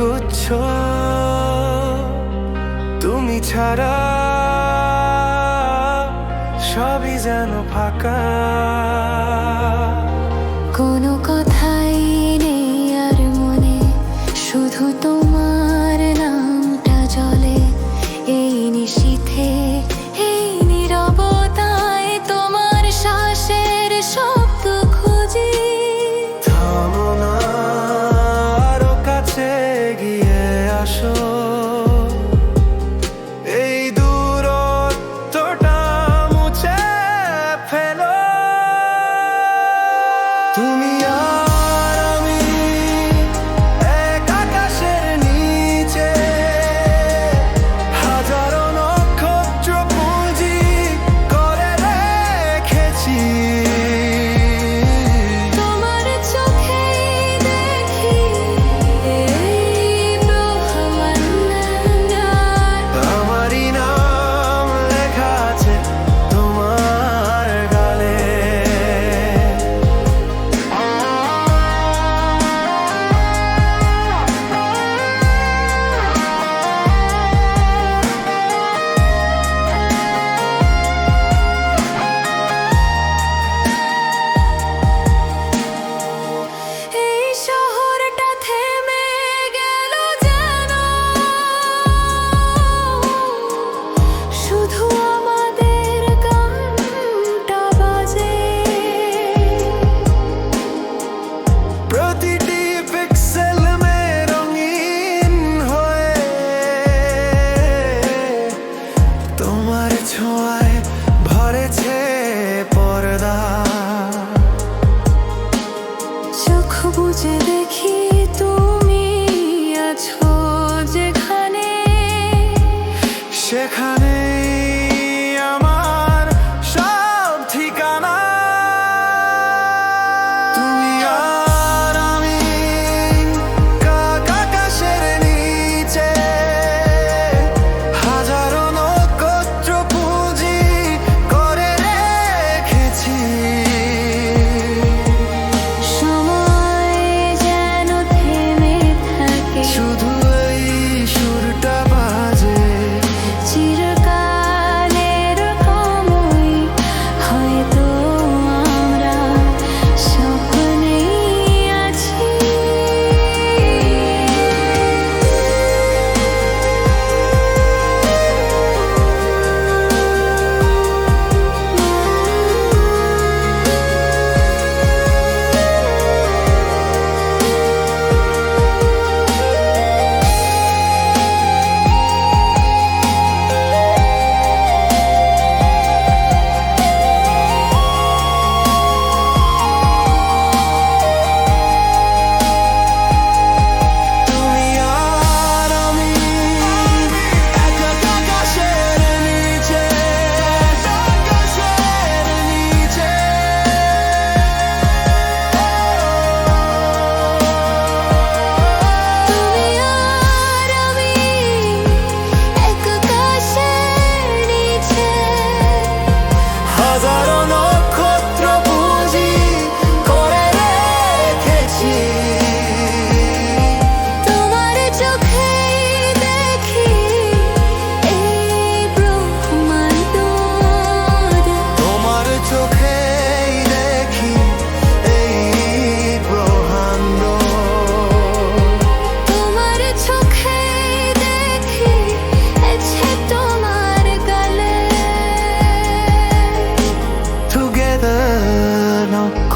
গুচ্ছ। তুমি ছাড়া সবই যেন ফাঁকা। তুমি আর যে দেখি তুমি আছো যেখানে সেখানে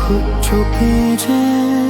촉촉해져